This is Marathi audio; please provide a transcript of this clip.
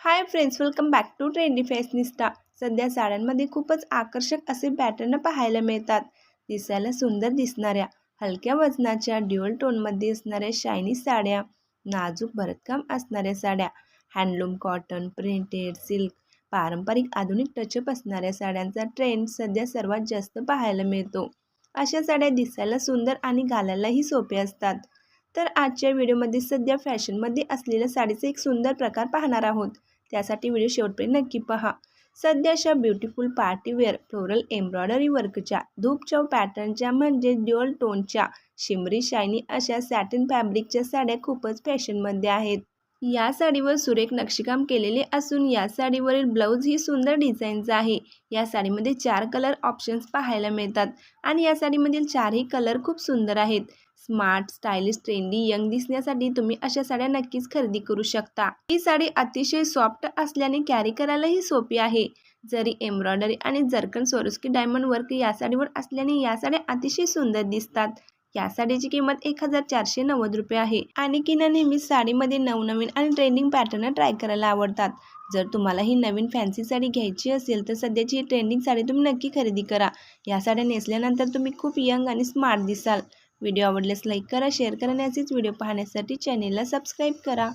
Hi friends welcome back to trendy fashionista सध्या साड्यांमध्ये खूपच आकर्षक असे पॅटर्न पाहायला मिळतात. दिसायला सुंदर दिसणाऱ्या हलक्या वजनाच्या ड्युअल टोनमध्ये असणाऱ्या शायनी साड्या नाजूक भरतकाम असणाऱ्या साड्या हँडलूम कॉटन प्रिंटेड सिल्क पारंपरिक आधुनिक टचअप असणाऱ्या साड्यांचा ट्रेंड सध्या सर्वात जास्त पाहायला मिळतो. अशा साड्या दिसायला सुंदर आणि घालायलाही सोप्या असतात. तर आजच्या व्हिडिओमध्ये सध्या फॅशनमध्ये असलेल्या साडीचा एक सुंदर प्रकार पाहणार आहोत. त्यासाठी व्हिडिओ शेवटपर्यंत नक्की पहा. सध्याच्या ब्युटिफुल पार्टीवेअर फ्लोरल एम्ब्रॉयडरी वर्कच्या धूपचव पॅटर्नच्या म्हणजे ड्युअल टोनच्या शिमरी शायनी अशा सॅटिन फॅब्रिकच्या साड्या खूपच फॅशनमध्ये आहेत. या साडीवर सुरेख नक्षीकाम केलेले असून या साडीवरील ब्लाऊज ही सुंदर डिझाईनचा आहे. या साडीमध्ये चार कलर ऑप्शन्स पाहायला मिळतात आणि या साडीमधील चारही कलर खूप सुंदर आहेत. स्मार्ट स्टायलिश ट्रेंडी यंग दिसण्यासाठी तुम्ही अशा साड्या नक्कीच खरेदी करू शकता. ही साडी अतिशय सॉफ्ट असल्याने कॅरी करायलाही सोपी आहे. जरी एम्ब्रॉयडरी आणि जर्कन सोरुस्की डायमंड वर्क या साडीवर असल्याने या साड्या अतिशय सुंदर दिसतात. या साडीची किंमत एक हजार चारशे नव्वद रुपये आहे. आणि किना नेहमीच साडीमध्ये नवनवीन आणि ट्रेंडिंग पॅटर्न ट्राय करायला आवडतात. जर तुम्हाला ही नवीन फॅन्सी साडी घ्यायची असेल तर सध्याची ही ट्रेंडिंग साडी तुम्ही नक्की खरेदी करा. या साड्या नेसल्यानंतर तुम्ही खूप यंग आणि स्मार्ट दिसाल. व्हिडिओ आवडल्यास लाईक करा शेअर करा आणि असेच व्हिडिओ पाहण्यासाठी चॅनेलला सबस्क्राईब करा.